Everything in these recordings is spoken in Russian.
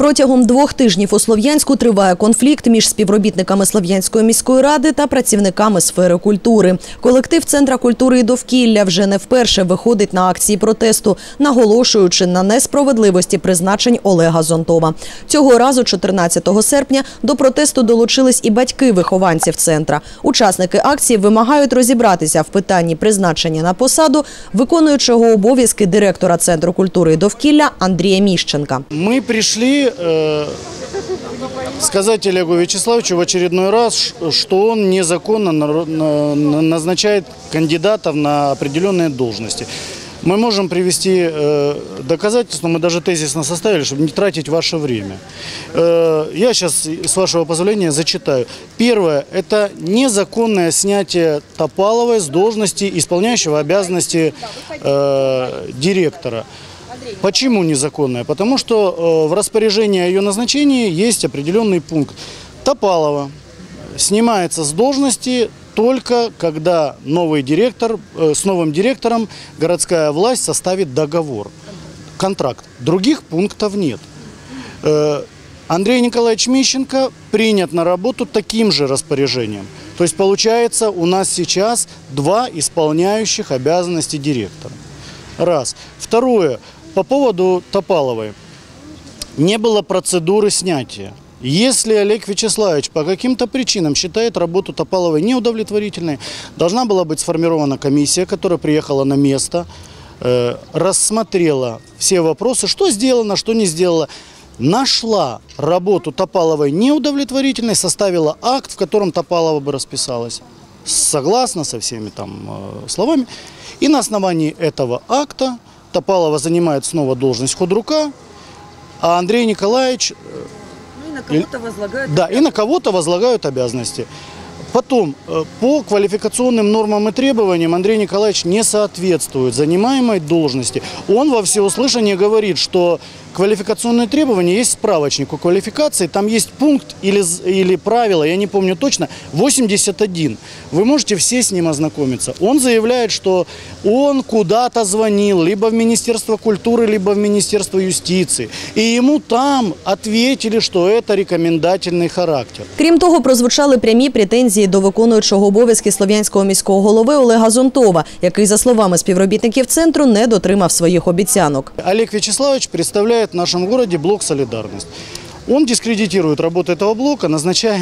Протягом двох тижнів у Слов'янську триває конфлікт між співробітниками Слов'янської міської ради та працівниками сфери культури. Колектив Центра культури і довкілля вже не вперше виходить на акції протесту, наголошуючи на несправедливості призначень Олега Зонтова. Цього разу, 14 серпня, до протесту долучились і батьки вихованців центра. Учасники акції вимагають розібратися в питанні призначення на посаду виконуючого обов'язки директора Центру культури і довкілля Андрія Міщенка. Мы пришли э, сказать Олегу Вячеславовичу в очередной раз, что он незаконно назначает кандидатов на определенные должности. Мы можем привести э, доказательства, мы даже тезисно составили, чтобы не тратить ваше время. Э, я сейчас, с вашего позволения, зачитаю. Первое – это незаконное снятие Топаловой с должности исполняющего обязанности э, директора. Почему незаконная? Потому что э, в распоряжении о ее назначении есть определенный пункт. Топалова снимается с должности только когда новый директор, э, с новым директором городская власть составит договор, контракт. Других пунктов нет. Э, Андрей Николаевич Мищенко принят на работу таким же распоряжением. То есть получается у нас сейчас два исполняющих обязанности директора. Раз. Второе. По поводу Топаловой. Не было процедуры снятия. Если Олег Вячеславович по каким-то причинам считает работу Топаловой неудовлетворительной, должна была быть сформирована комиссия, которая приехала на место, э, рассмотрела все вопросы, что сделано, что не сделала, нашла работу Топаловой неудовлетворительной, составила акт, в котором Топалова бы расписалась, согласно со всеми там э, словами. И на основании этого акта Топалова занимает снова должность худрука, а Андрей Николаевич Ну на кого-то да, и на кого-то возлагают обязанности. Потом, э, по квалификационным нормам и требованиям Андрей Николаевич не соответствует занимаемой должности. Он во всеуслышание говорит, что квалификационные требования есть справочник о квалификации, там есть пункт или, з- или правило, я не помню точно, 81. Вы можете все с ним ознакомиться. Он заявляет, что он куда-то звонил, либо в Министерство культуры, либо в Министерство юстиции. И ему там ответили, что это рекомендательный характер. Крім того, прозвучали прямі претензії до виконуючого обов'язки слов'янського міського голови Олега Зонтова, який, за словами співробітників центру, не дотримав своїх обіцянок. Олег Вячеславович представляет в нашем городе блок «Солидарность». Он дискредитирует работу этого блока, назначая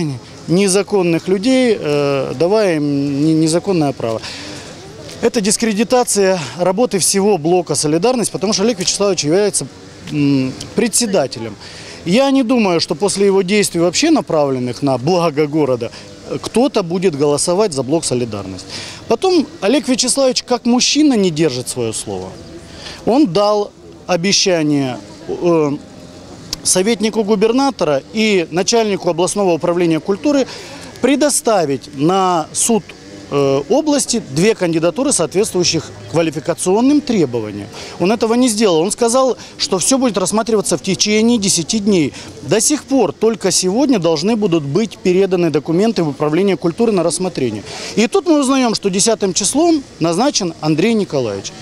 незаконных людей, э, давая им не- незаконное право. Это дискредитация работы всего блока «Солидарность», потому что Олег Вячеславович является председателем. Я не думаю, что после его действий вообще направленных на благо города кто-то будет голосовать за блок «Солидарность». Потом Олег Вячеславович как мужчина не держит свое слово. Он дал обещание советнику губернатора и начальнику областного управления культуры предоставить на суд э, области две кандидатуры, соответствующих квалификационным требованиям. Он этого не сделал. Он сказал, что все будет рассматриваться в течение 10 дней. До сих пор только сегодня должны будут быть переданы документы в управление культуры на рассмотрение. И тут мы узнаем, что 10 числом назначен Андрей Николаевич.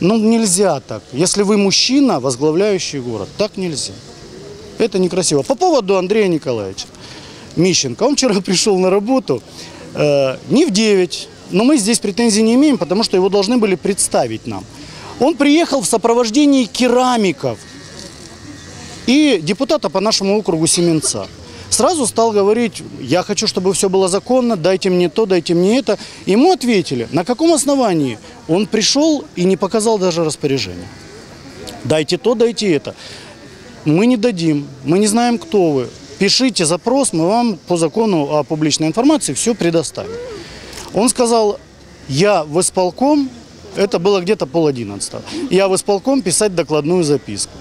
Ну, нельзя так. Если вы мужчина, возглавляющий город, так нельзя. Это некрасиво. По поводу Андрея Николаевича Мищенко. Он вчера пришел на работу э, не в 9, но мы здесь претензий не имеем, потому что его должны были представить нам. Он приехал в сопровождении керамиков и депутата по нашему округу Семенца. Сразу стал говорить, я хочу, чтобы все было законно, дайте мне то, дайте мне это. Ему ответили, на каком основании? Он пришел и не показал даже распоряжение. Дайте то, дайте это. Мы не дадим, мы не знаем, кто вы. Пишите запрос, мы вам по закону о публичной информации все предоставим. Он сказал, я в исполком, это было где-то пол одиннадцатого, я в исполком писать докладную записку.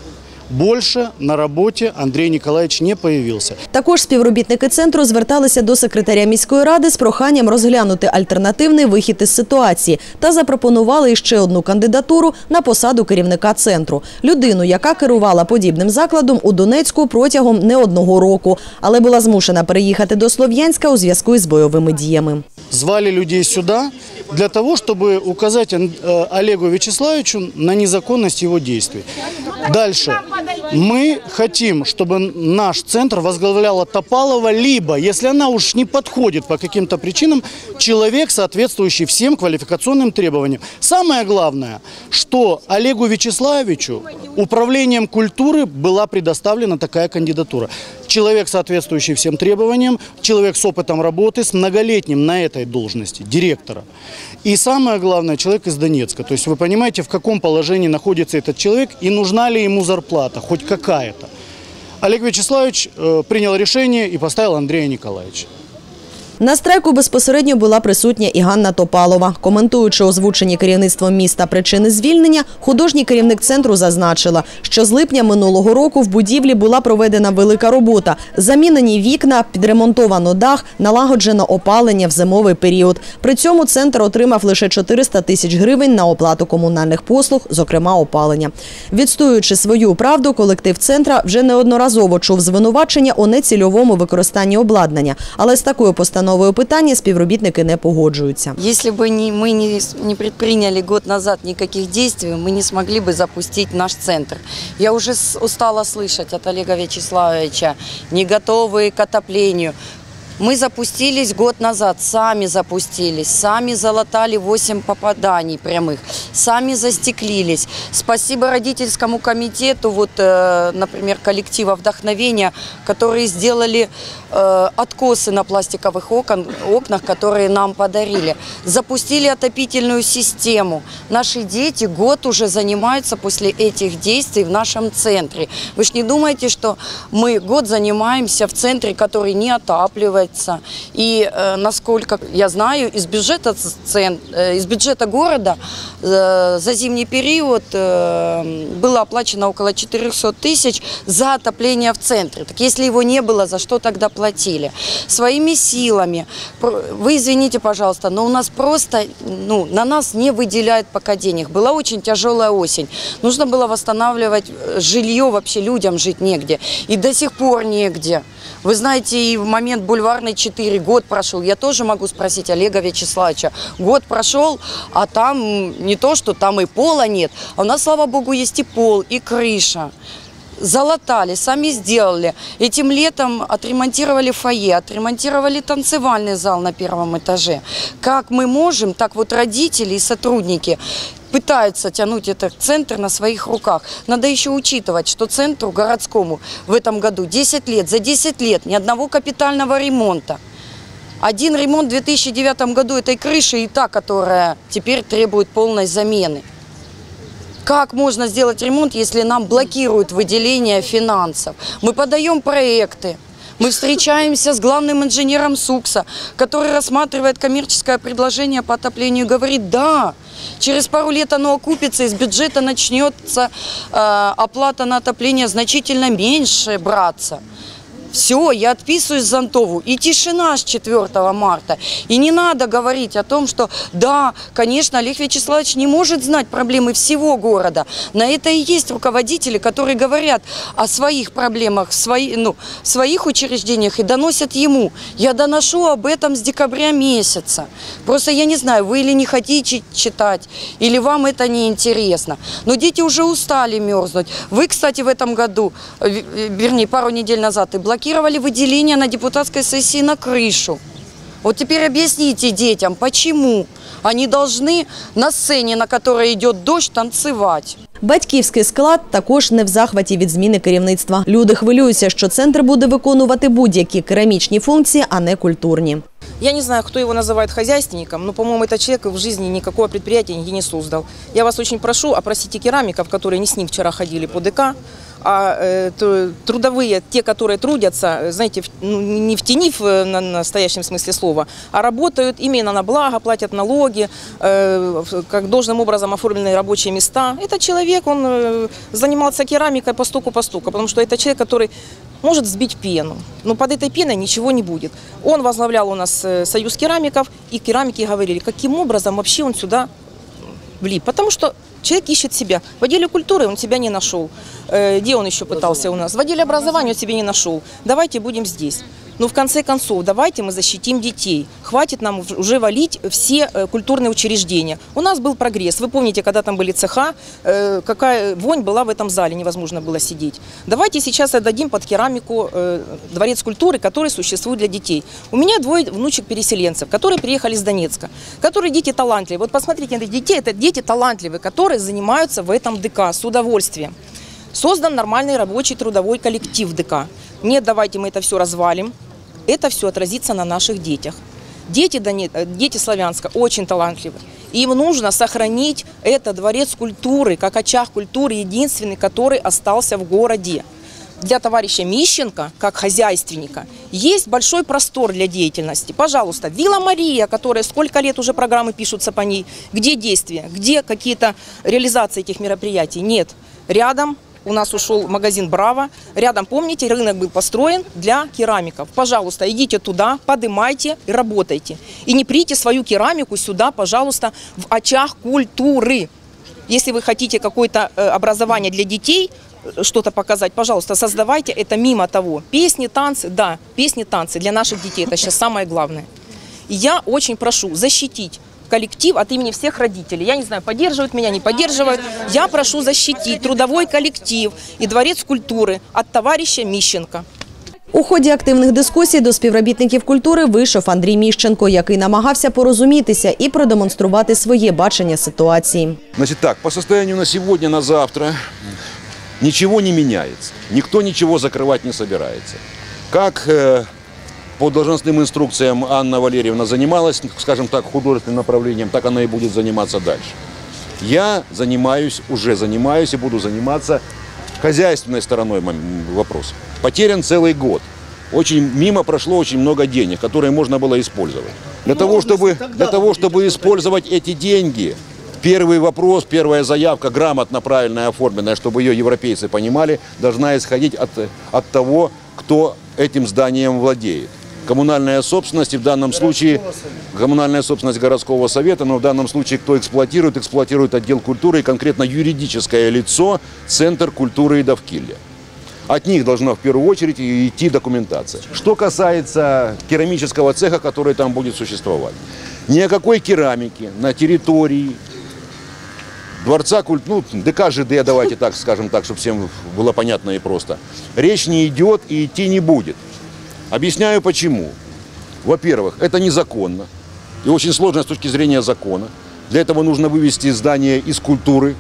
Больше на работе Андрей Николаевич не появился. Також співробітники центру зверталися до секретаря міської ради з проханням розглянути альтернативний вихід із ситуації та запропонували іще одну кандидатуру на посаду керівника центру. Людину, яка керувала подібним закладом у Донецьку протягом не одного року, але була змушена переїхати до Слов'янська у зв'язку із бойовими діями. Звали людей сюда для того, чтобы указать Ан- э, Олегу Вячеславовичу на незаконность его действий. Дальше. one. Мы хотим, чтобы наш центр возглавляла Топалова, либо, если она уж не подходит по каким-то причинам, человек, соответствующий всем квалификационным требованиям. Самое главное, что Олегу Вячеславовичу управлением культуры была предоставлена такая кандидатура. Человек, соответствующий всем требованиям, человек с опытом работы, с многолетним на этой должности, директора. И самое главное, человек из Донецка. То есть вы понимаете, в каком положении находится этот человек и нужна ли ему зарплата, хоть какая-то. Олег Вячеславович э, принял решение и поставил Андрея Николаевича. На страйку безпосередньо була присутня і Ганна Топалова. Коментуючи озвучені керівництвом міста причини звільнення, художній керівник центру зазначила, що з липня минулого року в будівлі була проведена велика робота. Замінені вікна, підремонтовано дах, налагоджено опалення в зимовий період. При цьому центр отримав лише 400 тисяч гривень на оплату комунальних послуг, зокрема опалення. Відстоюючи свою правду, колектив центра вже неодноразово чув звинувачення у нецільовому використанні обладнання, але з такою постановою питання співробітники не погоджуються. Если бы не, мы не, с- не предприняли год назад никаких действий, мы не смогли бы запустить наш центр. Я уже с- устала слышать от Олега Вячеславовича, не готовые к отоплению. Мы запустились год назад, сами запустились, сами залатали 8 попаданий прямых, сами застеклились. Спасибо родительскому комитету, вот, э, например, коллектива «Вдохновение», которые сделали э, откосы на пластиковых окон, окнах, которые нам подарили. Запустили отопительную систему. Наши дети год уже занимаются после этих действий в нашем центре. Вы же не думаете, что мы год занимаемся в центре, который не отапливается. И, э, насколько я знаю, из бюджета, э, из бюджета города э, за зимний период было оплачено около 400 тысяч за отопление в центре. Так если его не было, за что тогда платили? Своими силами. Вы извините, пожалуйста, но у нас просто, ну, на нас не выделяют пока денег. Была очень тяжелая осень. Нужно было восстанавливать жилье, вообще людям жить негде. И до сих пор негде. Вы знаете, и в момент бульварной 4 год прошел. Я тоже могу спросить Олега Вячеславовича. Год прошел, а там не то, что там и пола нет, а у нас, слава богу, есть и пол, и крыша. Залатали, сами сделали. Этим летом отремонтировали фойе, отремонтировали танцевальный зал на первом этаже. Как мы можем, так вот родители и сотрудники пытаются тянуть этот центр на своих руках. Надо еще учитывать, что центру городскому в этом году 10 лет, за 10 лет ни одного капитального ремонта. Один ремонт в 2009 году этой крыши и та, которая теперь требует полной замены. Как можно сделать ремонт, если нам блокируют выделение финансов? Мы подаем проекты, мы встречаемся с главным инженером СУКСа, который рассматривает коммерческое предложение по отоплению и говорит, да, через пару лет оно окупится, из бюджета начнется э, оплата на отопление значительно меньше браться. Все, я отписываюсь Зонтову. И тишина с 4 марта. И не надо говорить о том, что да, конечно, Олег Вячеславович не может знать проблемы всего города. На это и есть руководители, которые говорят о своих проблемах свои, ну, своих учреждениях и доносят ему. Я доношу об этом с декабря месяца. Просто я не знаю, вы или не хотите читать, или вам это не интересно. Но дети уже устали мерзнуть. Вы, кстати, в этом году, э, вернее, пару недель назад, и блокировали выделение на депутатской сессии на крышу. Вот теперь объясните детям, почему они должны на сцене, на которой идет дождь, танцевать. Батьківський склад також не в захваті від зміни керівництва. Люди хвилюються, що центр буде виконувати будь-які керамічні функції, а не культурні. Я не знаю, кто его называет хозяйственником, но, по-моему, этот человек в жизни никакого предприятия нигде не создал. Я вас очень прошу, опросите керамиков, которые не с ним вчера ходили по ДК, а э, трудовые, те, которые трудятся, э, знаете, ну, не в тени в э, на настоящем смысле слова, а работают именно на благо, платят налоги, как должным образом оформлены рабочие места. Этот человек, он занимался керамикой по стуку по стуку, потому что это человек, который может взбить пену, но под этой пеной ничего не будет. Он возглавлял у нас союз керамиков, и керамики говорили, каким образом вообще он сюда влип. Потому что человек ищет себя. В отделе культуры он себя не нашел. Э, Где он еще пытался у нас? В отделе образования он себя не нашел. Давайте будем здесь. Но в конце концов, давайте мы защитим детей. Хватит нам уж- уже валить все э, культурные учреждения. У нас был прогресс. Вы помните, когда там были цеха, э, какая вонь была в этом зале, невозможно было сидеть. Давайте сейчас отдадим под керамику э, дворец культуры, который существует для детей. У меня двое внучек-переселенцев, которые приехали из Донецка, которые дети талантливые. Вот посмотрите на детей, это дети талантливые, которые занимаются в этом ДК с удовольствием. Создан нормальный рабочий трудовой коллектив ДК. Нет, давайте мы это все развалим. Это все отразится на наших детях. Дети, э, дети Славянска очень талантливы. Им нужно сохранить этот дворец культуры, как очаг культуры, единственный, который остался в городе. Для товарища Мищенко, как хозяйственника, есть большой простор для деятельности. Пожалуйста, Вилла Мария, которая сколько лет уже программы пишутся по ней, где действия, где какие-то реализации этих мероприятий? Нет. Рядом у нас ушел магазин «Браво». Рядом, помните, рынок был построен для керамиков. Пожалуйста, идите туда, подымайте и работайте. И не прите свою керамику сюда, пожалуйста, в очаг культуры. Если вы хотите какое-то э, образование для детей, э, что-то показать, пожалуйста, создавайте это мимо того. Песни, танцы, да, песни, танцы для наших детей, это сейчас самое главное. Я очень прошу защитить коллектив от имени всех родителей. Я не знаю, поддерживают меня, не поддерживают. Я прошу защитить трудовой коллектив и дворец культуры от товарища Мищенко. У ході активних дискусій до співробітників культури вийшов Андрій Міщенко, який намагався порозумітися і продемонструвати своє бачення ситуації. Значит так, по состоянию на сегодня, на завтра ничего не меняется. Никто ничего закрывать не собирается. Как э, по должностным инструкциям Анна Валерьевна занималась, скажем так, художественным направлением, так она и будет заниматься дальше. Я занимаюсь, уже занимаюсь и буду заниматься хозяйственной стороной вопроса. Потерян целый год. Очень мимо прошло очень много денег, которые можно было использовать. Для того, чтобы, для того, чтобы использовать эти деньги, первый вопрос, первая заявка, грамотно, правильно оформленная, чтобы ее европейцы понимали, должна исходить от, от того, кто этим зданием владеет. Коммунальная собственность, и в данном случае коммунальная собственность городского совета, но в данном случае кто эксплуатирует, эксплуатирует отдел культуры и конкретно юридическое лицо Центр культуры и Довкилья. От них должна в первую очередь идти документация. Что касается керамического цеха, который там будет существовать. Ни о какой керамике на территории Дворца культ, ну, ДК ЖД, давайте так скажем так, чтобы всем было понятно и просто. Речь не идет и идти не будет. Объясняю почему. Во-первых, это незаконно и очень сложно с точки зрения закона. Для этого нужно вывести здание из культуры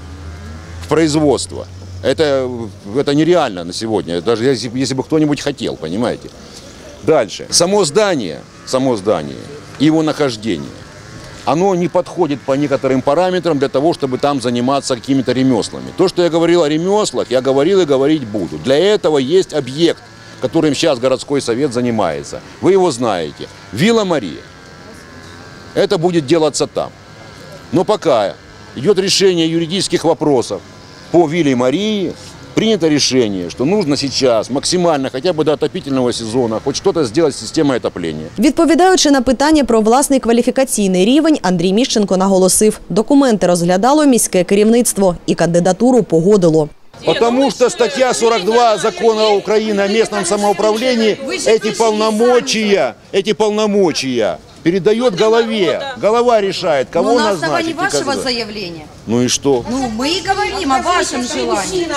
в производство. Это, это нереально на сегодня, даже если, если бы кто-нибудь хотел, понимаете. Дальше. Само здание, само здание, и его нахождение, оно не подходит по некоторым параметрам для того, чтобы там заниматься какими-то ремеслами. То, что я говорил о ремеслах, я говорил и говорить буду. Для этого есть объект, которым сейчас городской совет занимается. Вы его знаете. Вилла Мария. Это будет делаться там. Но пока идет решение юридических вопросов по Вилле Марии, принято решение, что нужно сейчас максимально, хотя бы до отопительного сезона, хоть что-то сделать с системой отопления. Відповідаючи на питання про власний кваліфікаційний рівень, Андрій Міщенко наголосив, документи розглядало міське керівництво і кандидатуру погодило. Потому что статья 42 закона Украины о местном самоуправлении эти полномочия, эти полномочия передает голове. Голова решает, кого Ну, на основании назначить и вашего когда. заявления. Ну и что? Ну, мы и говорим о вашем желании.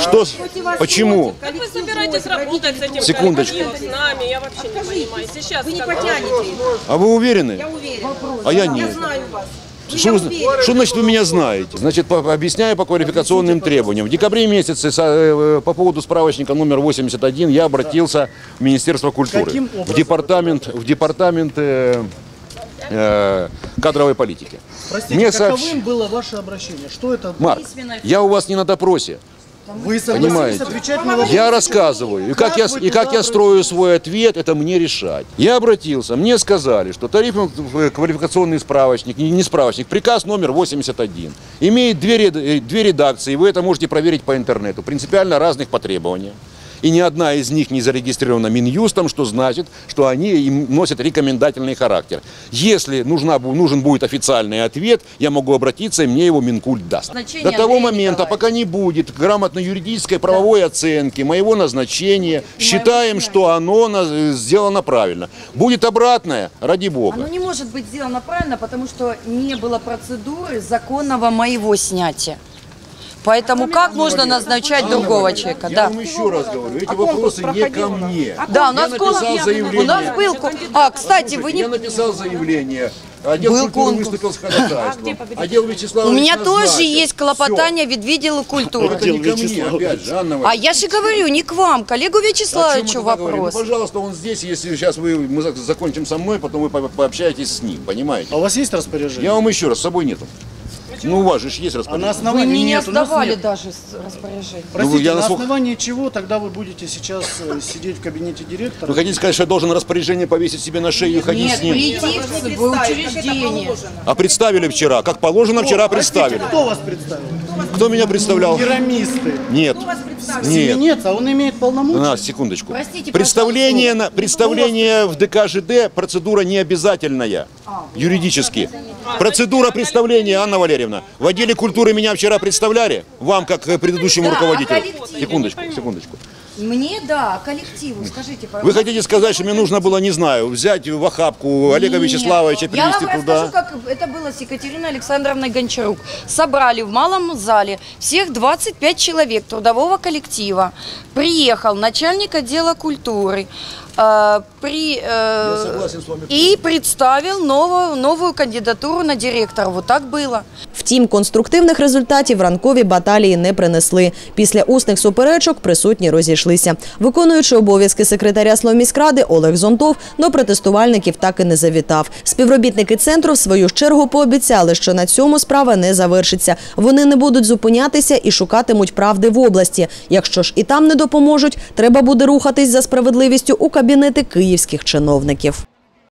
Что? с- Почему? Как вы собираетесь работать с этим Секундочку. коллективом, с нами? Я вообще не понимаю. Сейчас Вы не как- потянете. А вы уверены? Я уверен. А я нет. Что, вы- что значит вы меня знаете? Значит, по- объясняю по квалификационным требованиям. В декабре месяце со- э, по поводу справочника номер 81 я обратился в Министерство культуры. В департамент, в департамент э, э, кадровой политики. Простите, Мне каковым сообщ- было ваше обращение? Что это? Марк, я у вас не на допросе. Вы Понимаете? отвечать на? Я рассказываю. И как я, и как я строю свой ответ, это мне решать. Я обратился, мне сказали, что тарифный э, квалификационный справочник, не не справочник, приказ номер 81, имеет две, э, две редакции, вы это можете проверить по интернету, принципиально разных по требованиям. И ни одна из них не зарегистрирована Минюстом, что значит, что они им носят рекомендательный характер. Если нужна, нужен будет официальный ответ, я могу обратиться, и мне его Минкульт даст. Значение До того момента, Николаевича. пока не будет грамотной юридической правовой оценки моего назначения, считаем, что оно сделано правильно. Будет обратное, ради бога. Оно не может быть сделано правильно, потому что не было процедуры законного моего снятия. Поэтому как можно назначать другого человека? Я Да. вам еще раз говорю, эти вопросы не ко мне. Да, у нас, я заявление. у нас был... А, кстати, вы Я не... написал заявление. Отдел Был культуры конкурс. выступил с ходатайством. Отдел У меня тоже назначил. есть клопотание в виде культуры. Это не ко мне, опять же, Анна А я же говорю, не к вам, коллегу Вячеславовичу говорим? вопрос. Ну, пожалуйста, он здесь, если сейчас вы, мы зак- закончим со мной, потом вы по- пообщаетесь с ним, понимаете? А у вас есть распоряжение? Я вам еще раз, с собой нету. Ну, у вас же ж есть А на распоряжение. Вы основании мне не нет, у нас сдавали нет. даже с- распоряжение. Простите, Ну, я на насколько- основании чего тогда вы будете сейчас э, сидеть в кабинете директора? Вы хотите сказать, что я должен распоряжение повесить себе на шею и ходить Нет, с ним? прийти в в учреждение. А представили вчера, как положено, вчера представили. Кто вас представил? Кто меня представлял? Керамисты. Нет. Нет. Нет, а он имеет полномочия. На, секундочку. Простите, представление, на, представление в ДК ЖД процедура не обязательная. Юридически. Процедура представления, Анна Валерьевна. В отделе культуры меня вчера представляли? Вам, как э, предыдущему Да, руководителю? а? Секундочку, секундочку. Мне, да, коллективу, скажите, пожалуйста. Вы хотите сказать, что мне нужно было, не знаю, взять в охапку Олега Нет. Вячеславовича, Я вам туда? расскажу, как это было с Екатериной Александровной Гончарук. Собрали в малом зале всех 25 человек трудового коллектива. Приехал начальник отдела культуры. э, при, э, согласен с вами. и представил новую, новую кандидатуру на директора. Вот так было. Втім, конструктивних результатів ранкові баталії не принесли. Після усних суперечок присутні розійшлися. Виконуючи обов'язки секретаря Словміськради Олег Зонтов до протестувальників так і не завітав. Співробітники центру в свою ж чергу пообіцяли, що на цьому справа не завершиться. Вони не будуть зупинятися і шукатимуть правди в області. Якщо ж і там не допоможуть, треба буде рухатись за справедливістю у кабінети київських чиновників.